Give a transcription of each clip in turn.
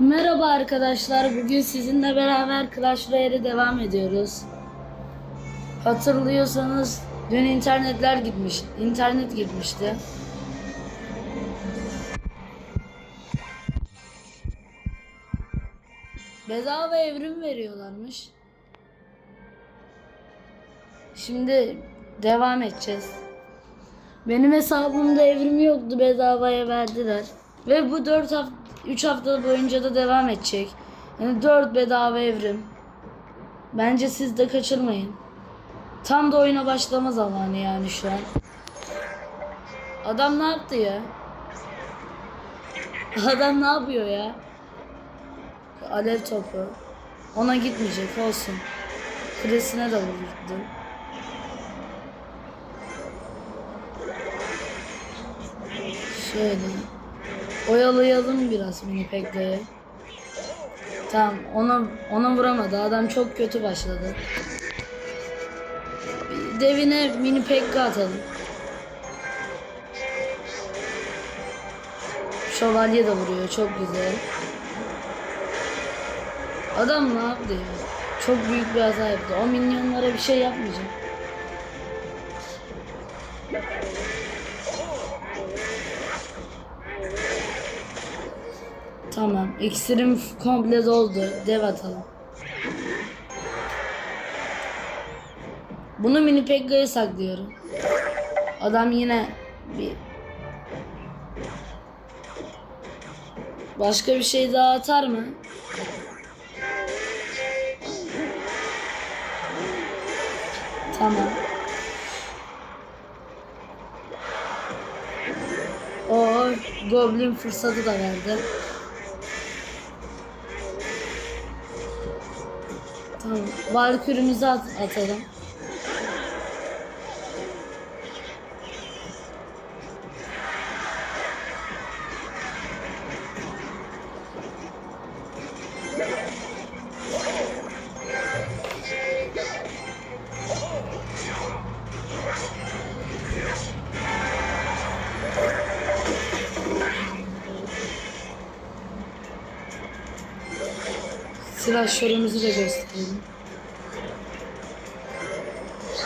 Merhaba arkadaşlar. Bugün sizinle beraber Clash Royale'e devam ediyoruz. Hatırlıyorsanız dün internetler gitmiş. internet gitmişti. Bedava evrim veriyorlarmış. Şimdi devam edeceğiz. Benim hesabımda evrim yoktu bedavaya verdiler. Ve bu 4 hafta 3 hafta boyunca da devam edecek. Yani 4 bedava evrim. Bence siz de kaçırmayın. Tam da oyuna başlama zamanı yani şu an. Adam ne yaptı ya? Adam ne yapıyor ya? Alev topu. Ona gitmeyecek olsun. Kulesine de vurdu. Şöyle. Oyalayalım biraz mini Pekka'yı. Tamam ona ona vuramadı. Adam çok kötü başladı. Devine mini Pekka atalım. Şövalye de vuruyor. Çok güzel. Adam ne yaptı ya? Çok büyük bir hata yaptı. O minyonlara bir şey yapmayacak. Tamam. İksirim komple doldu. Dev atalım. Bunu mini Pekka'ya saklıyorum. Adam yine bir Başka bir şey daha atar mı? Tamam. O Goblin fırsatı da verdi. Valkürümüzü at atalım. Silahşörümüzü de gösterelim.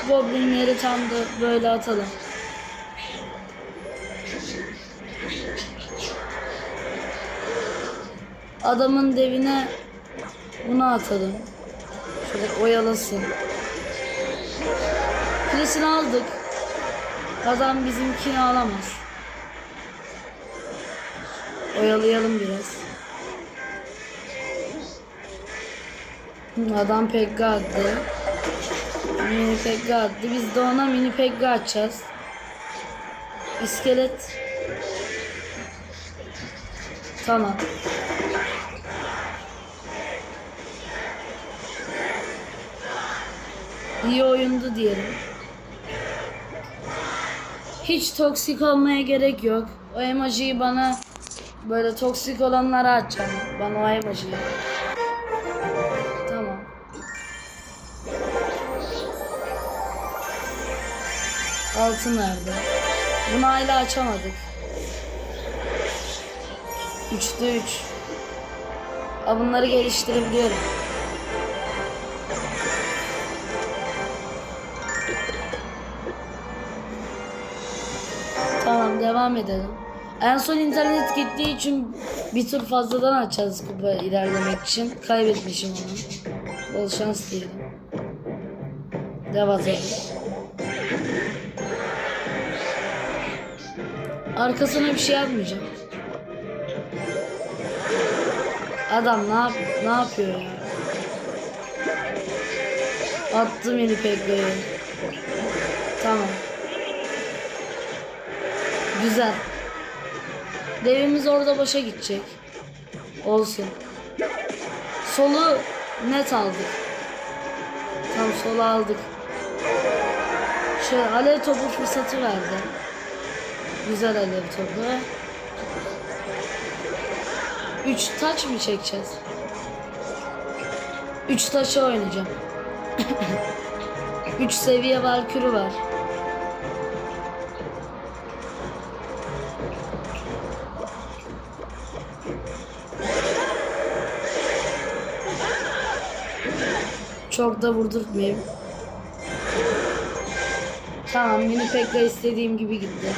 Goblinleri tam da böyle atalım. Adamın devine bunu atalım. Şöyle oyalasın. Kulesini aldık. Adam bizimkini alamaz. Oyalayalım biraz. Adam Pekka attı. Mini Pekka attı. Biz de ona mini Pekka atacağız. İskelet. Tamam. İyi oyundu diyelim. Hiç toksik olmaya gerek yok. O emojiyi bana böyle toksik olanlara atacağım. Bana o emojiyi. Altın nerede? Bunu hala açamadık. Üçte üç. Aa, bunları geliştirebiliyorum. Tamam devam edelim. En son internet gittiği için bir tur fazladan açacağız kupa ilerlemek için. Kaybetmişim onu. Bol şans diyelim. Devam edelim. Arkasına bir şey yapmayacağım. Adam ne yap ne yapıyor ya? Attım yeni Pekka'yı. Tamam. Güzel. Devimiz orada başa gidecek. Olsun. Solu net aldık. Tam solu aldık. Şöyle alev topu fırsatı verdi. Güzel alev topu. Üç taç mı çekeceğiz? Üç taşı oynayacağım. Üç seviye valkürü var. Çok da vurdurtmayayım. Tamam mini pekla istediğim gibi gitti.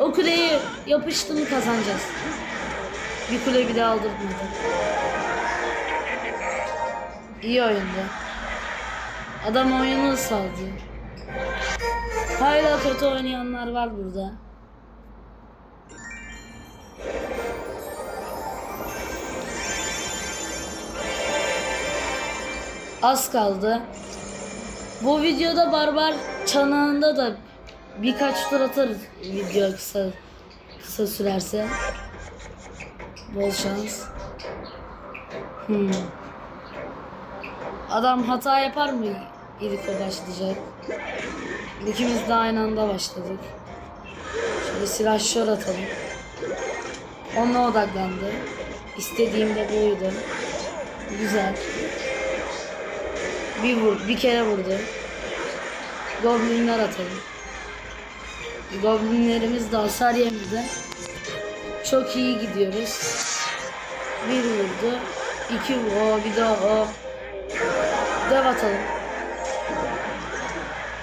O kuleyi yapıştı mı kazanacağız. Bir kule bile aldırtmadı. İyi oyundu. Adam oyunu saldı. Hala kötü oynayanlar var burada. Az kaldı. Bu videoda barbar çanağında da birkaç tur atarız video kısa kısa sürerse. Bol şans. Hmm. Adam hata yapar mı ilk başlayacak? İkimiz de aynı anda başladık. Şöyle silahşör atalım. Onunla odaklandı. İstediğim de buydu. Güzel. Bir vur, bir kere vurdu. Goblinler atalım. Goblinlerimiz de hasar yemedi. Çok iyi gidiyoruz. Bir vurdu. iki o bir daha o. Dev atalım.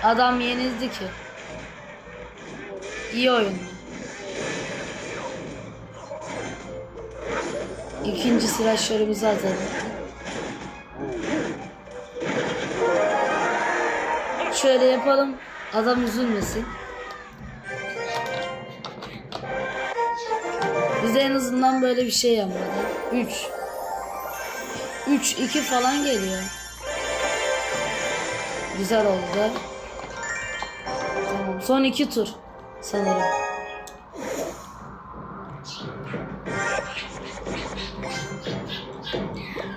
Adam yenildi ki. İyi oyundu. İkinci silahlarımızı atalım. Şöyle yapalım. Adam üzülmesin. Azından böyle bir şey yapmadı. 3 3 2 falan geliyor. Güzel oldu. Tamam. Son iki tur sanırım.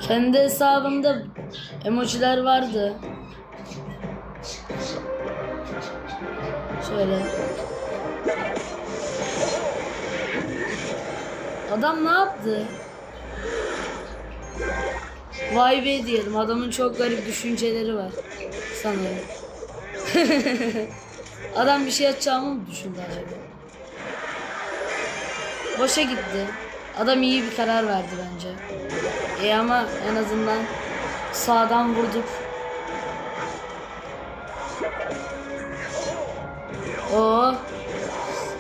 Kendi hesabımda emojiler vardı. Şöyle. Adam ne yaptı? Vay be diyelim. Adamın çok garip düşünceleri var. Sanırım. Adam bir şey atacağımı mı düşündü acaba? Boşa gitti. Adam iyi bir karar verdi bence. E ama en azından sağdan vurduk. Oo.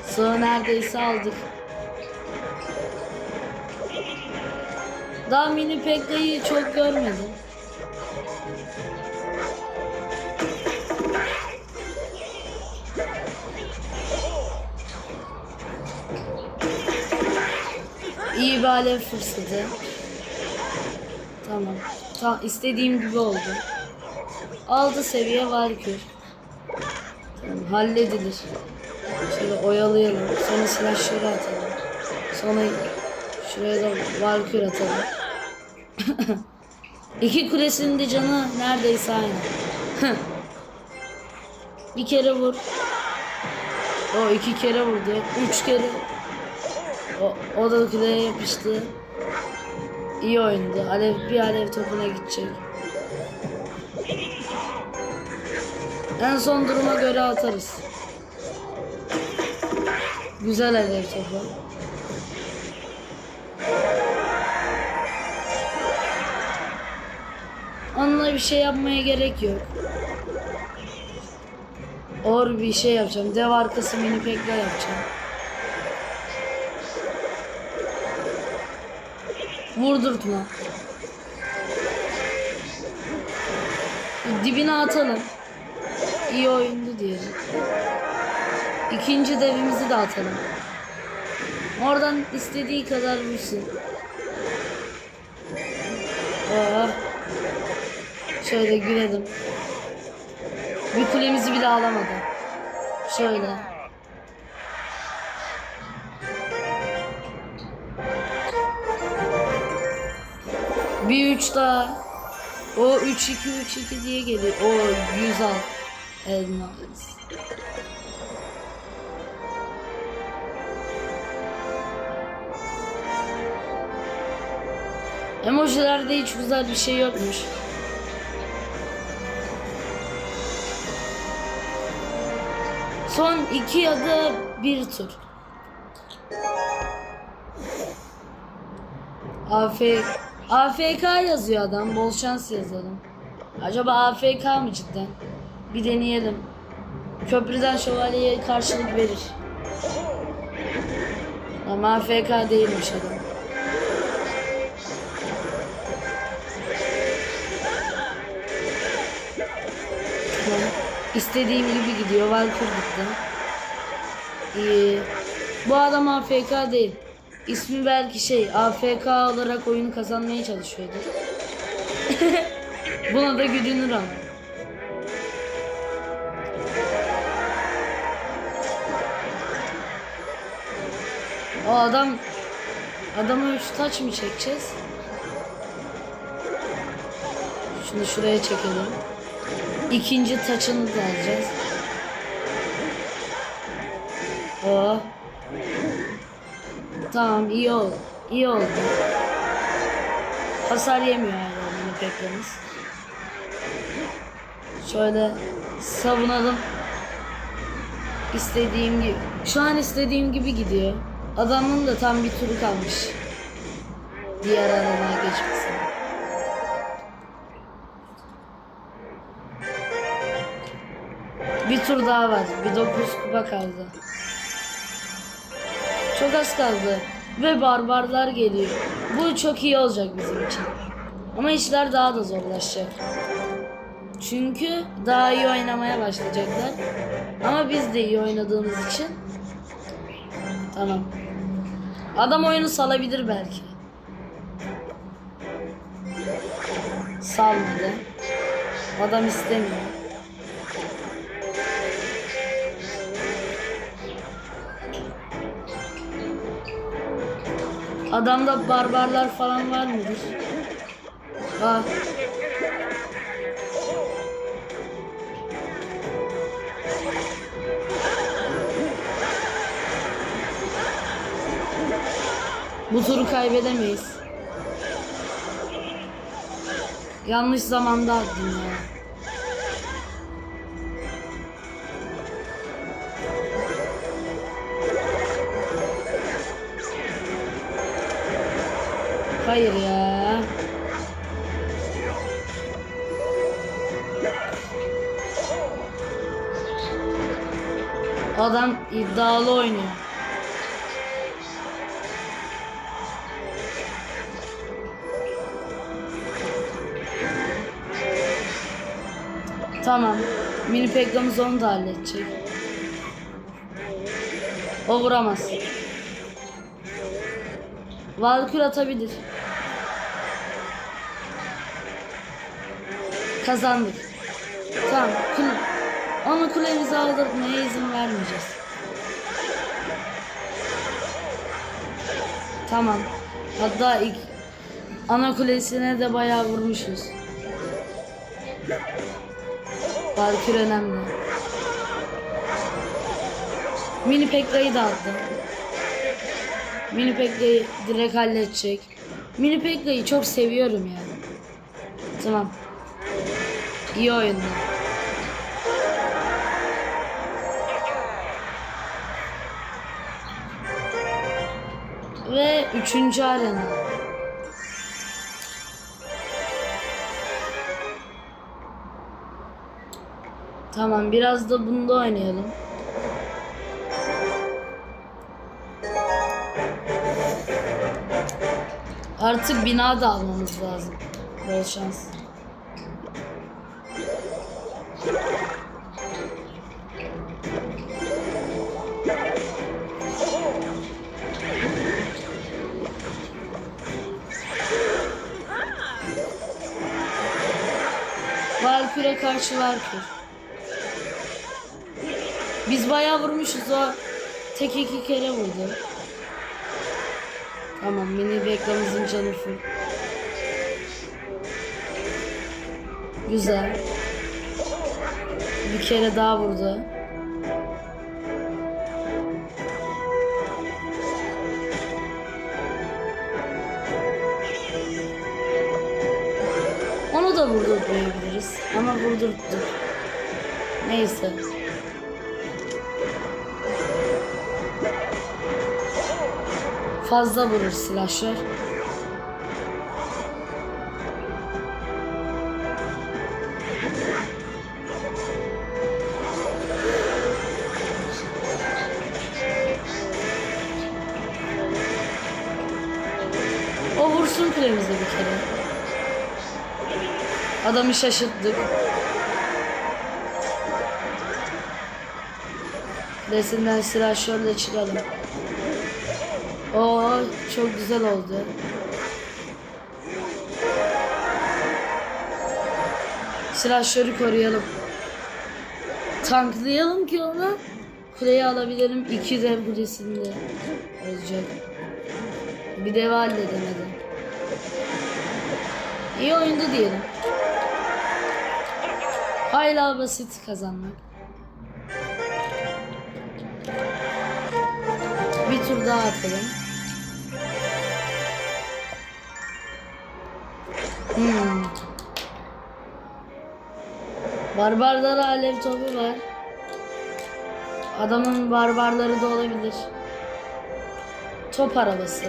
Sığı neredeyse aldık. Daha mini Pekka'yı çok görmedim. İyi bir alev fırsatı. Tamam. Ta istediğim gibi oldu. Aldı seviye Valkür. Tamam, halledilir. Şöyle oyalayalım. Sonra silahları atalım. Sonra şuraya da Valkür atalım. İki kulesinin de canı neredeyse aynı. bir kere vur. O iki kere vurdu. Üç kere. O, o da kuleye yapıştı. İyi oyundu. Alev bir alev topuna gidecek. En son duruma göre atarız. Güzel alev topu. Onunla bir şey yapmaya gerek yok. Or bir şey yapacağım. Dev arkası mini pekla yapacağım. Vurdurtma. Dibine atalım. İyi oyundu diyelim. İkinci devimizi de atalım. Oradan istediği kadar vursun. Aa. Şöyle güledim. Bir kulemizi bile alamadı. Şöyle. Bir üç daha. O 3 2 3 2 diye geliyor. O 100 al. Elmas. Emojilerde hiç güzel bir şey yokmuş. Son iki ya da bir tur. AF, AFK yazıyor adam. Bol şans yazalım. Acaba AFK mı cidden? Bir deneyelim. Köprüden şövalyeye karşılık verir. Ama AFK değilmiş adam. İstediğim gibi gidiyor. Valkür gitti. Ee, bu adam AFK değil. İsmi belki şey AFK olarak oyunu kazanmaya çalışıyordu. Buna da gülünür ama. O adam adama üç taç mı çekeceğiz? Şunu şuraya çekelim. İkinci taçını da alacağız. Oh. Tamam iyi oldu. İyi oldu. Hasar yemiyor hala benim peklemiz. Şöyle savunalım. İstediğim gibi. Şu an istediğim gibi gidiyor. Adamın da tam bir turu kalmış. Diğer alanına geçmesi. Bir tur daha var. Bir 9 kupa kaldı. Çok az kaldı. Ve barbarlar geliyor. Bu çok iyi olacak bizim için. Ama işler daha da zorlaşacak. Çünkü daha iyi oynamaya başlayacaklar. Ama biz de iyi oynadığımız için. Tamam. Adam oyunu salabilir belki. Salmadı. Adam istemiyor. Adamda barbarlar falan var mıdır? Var. Bu turu kaybedemeyiz. Yanlış zamanda attım ya. Hayır ya. Adam iddialı oynuyor. Tamam. Mini peklamız onu da halledecek. O vuramaz. Valkür atabilir. Kazandık. Tamam. Kule, onu kulemize aldırmaya izin vermeyeceğiz. Tamam. Hatta ilk ana kulesine de bayağı vurmuşuz. Valkür önemli. Mini Pekka'yı da attım. Mini Pekka'yı direkt halledecek. Mini Pekka'yı çok seviyorum yani. Tamam. İyi oyundu. Ve üçüncü arena. Tamam biraz da bunda oynayalım. Artık bina da almamız lazım. Bol şans. Karşı Valkür. Biz bayağı vurmuşuz o tek iki kere vurdu. Tamam mini beklamızın canı full. Güzel. Bir kere daha vurdu. Onu da vurabiliriz. Ama vurdurttu. Neyse. Fazla vurur silahlar. O vursun kulemize bir kere. Adamı şaşırttık. Kulesinden silahşörle çıkalım. Oo çok güzel oldu. Silahşörü koruyalım. Tanklayalım ki onu kuleyi alabilelim. İki dev kulesinde olacak. Bir dev halledemedi. İyi oyundu diyelim. Hala basit kazanmak. Bir tur daha atalım. Hmm. Barbarlara alev topu var. Adamın barbarları da olabilir. Top arabası.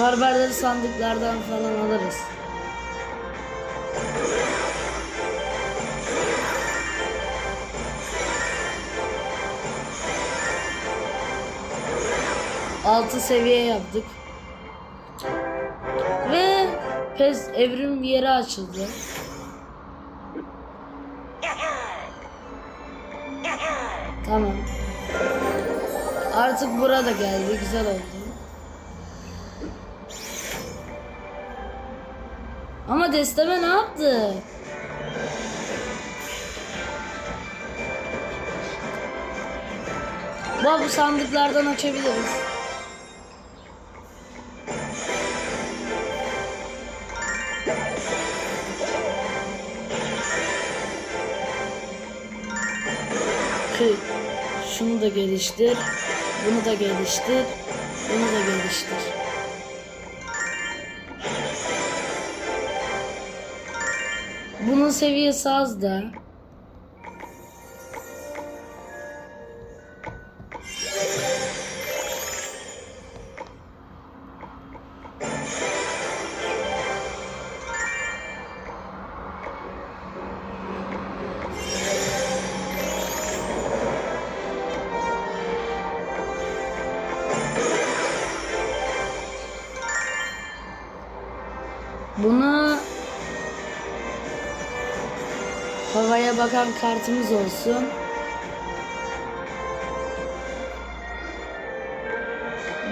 Barbarları sandıklardan falan alırız. Altı seviye yaptık. Ve pes evrim yeri açıldı. Tamam. Artık burada geldi. Güzel oldu. Ama desteme ne yaptı? Bak bu sandıklardan açabiliriz. Şunu da geliştir. Bunu da geliştir. Bunu da geliştir. Bunun seviyesi az da. Bakan kartımız olsun.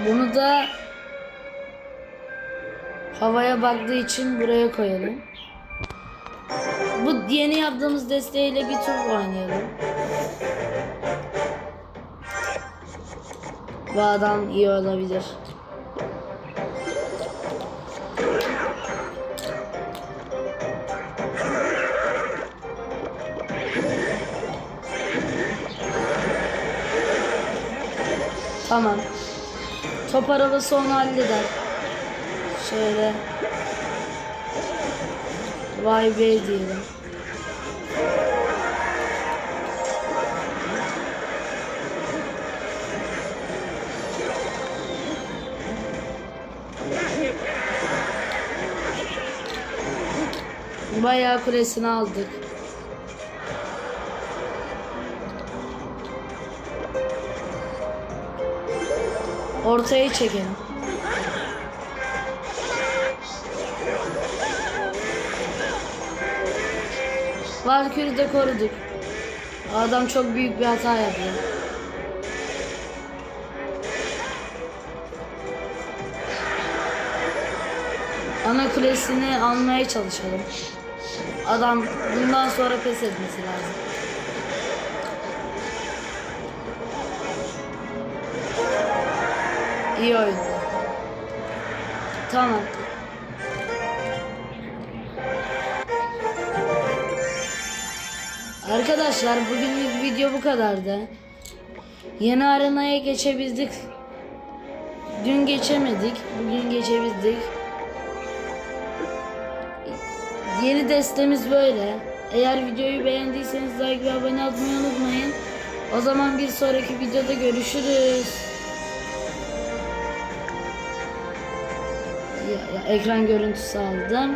Bunu da havaya baktığı için buraya koyalım. Bu yeni yaptığımız desteğiyle bir tur oynayalım. Bu adam iyi olabilir. Tamam. Top arabası onu halleder. Şöyle. Vay be diyelim. Bayağı kulesini aldık. Ortaya çekelim. Valkyrie'yi de koruduk. Adam çok büyük bir hata yapıyor. Ana kulesini almaya çalışalım. Adam bundan sonra pes etmesi lazım. İyi oyun. Tamam. Arkadaşlar bugünlük video bu kadardı. Yeni arenaya geçebildik. Dün geçemedik. Bugün geçebildik. Yeni destemiz böyle. Eğer videoyu beğendiyseniz like ve abone olmayı unutmayın. O zaman bir sonraki videoda görüşürüz. Ekran görüntüsü aldım.